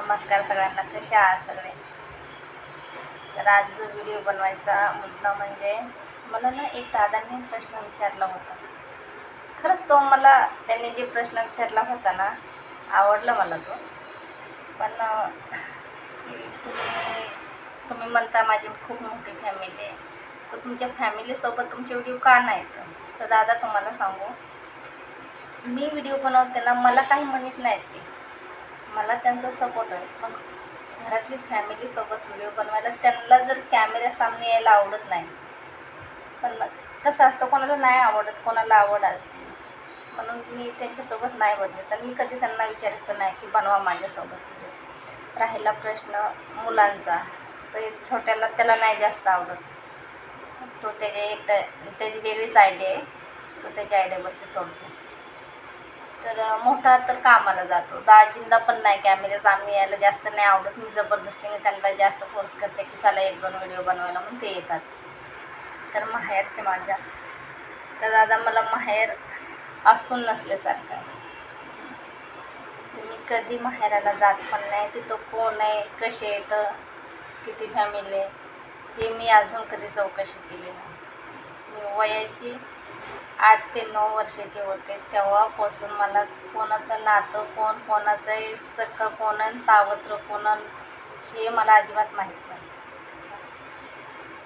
नमस्कार सगळ्यांना कसे आहात सगळे? तर आज जो व्हिडिओ बनवायचा मुद्दा म्हणजे मला ना एक दादांनी प्रश्न विचारला होता. खरंच तो मला त्यांनी जे प्रश्न विचारला होता ना आवडला मला तो. पण तुम्ही तुम्ही म्हणता माझी खूप मोठी फॅमिली आहे. तर तुमच्या फॅमिलीसोबत तुमचे व्हिडिओ का नाही तर दादा तुम्हाला सांगू. मी व्हिडिओ बनवते ना मला काही म्हणत नाहीत ते. मला त्यांचा सपोर्ट आहे. पण घरातली फॅमिलीसोबत व्हिडिओ बनवायला त्यांना जर कॅमेऱ्यासामने यायला आवडत नाही. पण कसं असतं कोणाला नाही आवडत कोणाला आवड असते. म्हणून मी त्यांच्यासोबत नाही बनले तर मी कधी त्यांना विचारत पण नाही की बनवा माझ्यासोबत व्हिडिओ राहिला प्रश्न मुलांचा. तर एक छोट्याला त्याला नाही जास्त आवडत. तो त्याच्या एक त्याची वेगळीच आयडिया आहे. तो त्याच्या आयडियावरती सोडतो. तर मोठा तर कामाला जातो. दाजींना पण नाही कॅमेरे आम्ही यायला जास्त नाही आवडत. मी जबरदस्तीने त्यांना जास्त फोर्स करते की चला एक दोन व्हिडिओ बनवायला म्हणून ते येतात. तर माहेरचे माझ्या. तर दादा मला माहेर असून नसल्यासारखं आहे. कधी माहेराला जात पण नाही. तिथं कोण आहे? कसे येतं किती फॅमिली आहे? हे मी अजून कधी चौकशी केली नाही. मी वयाची आठ ते नऊ वर्षाचे होते. तेव्हापासून मला कोणाचं नातं कोण कोणाचं आहे सख्खं कोण आणि सावत्र कोण हे मला अजिबात माहीत नाही.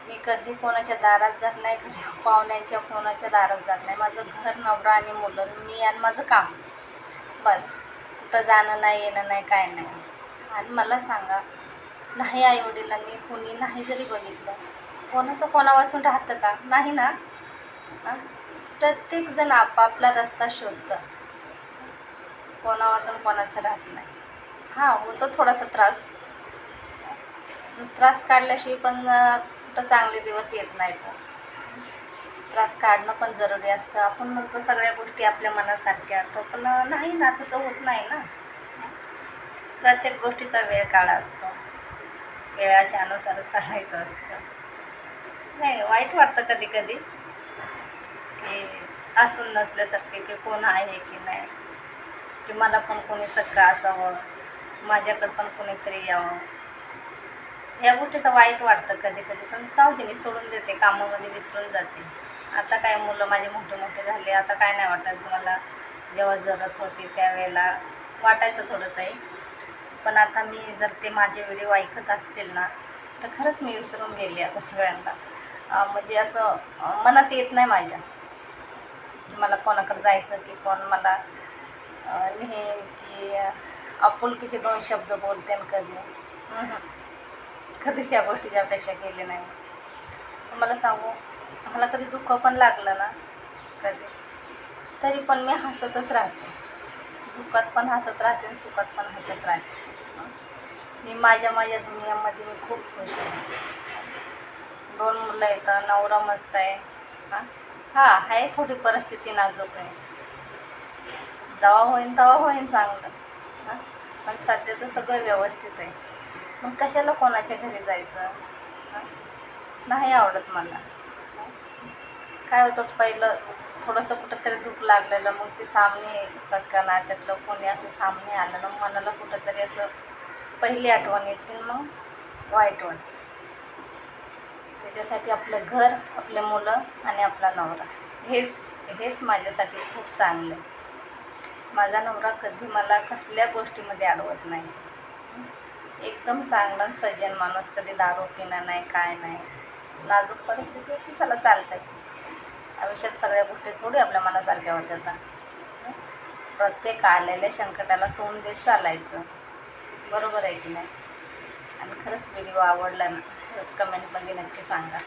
मी कधी कोणाच्या दारात जात नाही कधी पाहुण्यांच्या कोणाच्या दारात जात नाही. माझं घर नवरा आणि मुलं मी आणि माझं काम. बस. कुठं जाणं नाही येणं नाही काय नाही. आणि मला सांगा नाही आईवडिलांनी कुणी नाही जरी बघितलं कोणाचं कोणापासून राहतं का? नाही ना? हां? प्रत्येकजण आपापला रस्ता शोधतं. कोणावाचून कोणाचं राहत नाही. हां होतो थोडासा त्रास. त्रास काढल्याशिवाय पण कुठं चांगले दिवस येत नाहीत. त्रास काढणं पण जरुरी असतं. आपण म्हणतो सगळ्या गोष्टी आपल्या मनासारख्या. तर पण नाही ना तसं होत नाही ना. प्रत्येक गोष्टीचा वेळ काळा असतो. वेळाच्या अनुसार चालायचं असतं. नाही वाईट वाटतं कधी कधी की असून नसल्यासारखे की कोण आहे की नाही. की मला पण कोणी सख्खं असावं माझ्याकडं पण कोणीतरी यावं. या गोष्टीचं वाईट वाटतं कधी कधी पण चावते मी सोडून देते कामामध्ये विसरून जाते. आता काय मुलं माझे मोठे मोठे झाले आता काय नाही वाटत मला जेव्हा जरूरत होती त्यावेळेला वाटायचं थोडंसं आहे पण आता मी जर ते माझे व्हिडिओ ऐकत असतील ना तर खरंच मी विसरून गेली आता सगळ्यांना. म्हणजे असं मनात येत नाही माझ्या. की मला कोणाकडे जायचं की कोण मला अं, नेहेन की आपुलकीचे दोन शब्द बोलते आणि कधी कधीच या गोष्टीची अपेक्षा केली नाही. मला सांगू मला कधी दुःख पण लागलं ना कधी. तरी पण मी हसतच राहते. दुःखात पण हसत राहते आणि सुखात पण हसत राहते. मी माझ्या माझ्या दुनियामध्ये मी खूप खुश आहे. दोन मुलं येतं नवरा मस्त आहे. हां? हां आहे थोडी परिस्थिती नाजूक आहे. जेव्हा होईन तेव्हा होईन चांगलं. हां? पण सध्या तर सगळं व्यवस्थित आहे. मग कशाला कोणाच्या घरी जायचं? हां? नाही आवडत मला. काय होतं पहिलं थोडंसं कुठंतरी दुःख लागलेलं मग ते सामने सगळं नात्यातलं कोणी असं सामने आलं ना मनाला कुठंतरी असं पहिली आठवण येते मग वाईट वाटतं. त्याच्यासाठी आपलं घर आपले मुलं आणि आपला नवरा. हेच हेच माझ्यासाठी खूप चांगलं. आहे माझा नवरा कधी मला कसल्या गोष्टीमध्ये अडवत नाही. एकदम चांगला सज्जन माणूस कधी दारू पिणं नाही काय नाही. नाजूक परिस्थिती की चला चालतं आहे आयुष्यात सगळ्या गोष्टी थोडी आपल्या मनासारख्या होत्या आता. प्रत्येक आलेल्या संकटाला तोंड देत चालायचं. बरोबर आहे की नाही? आणि खरंच व्हिडिओ आवडला ना. तर कमेंटमध्ये नक्की सांगा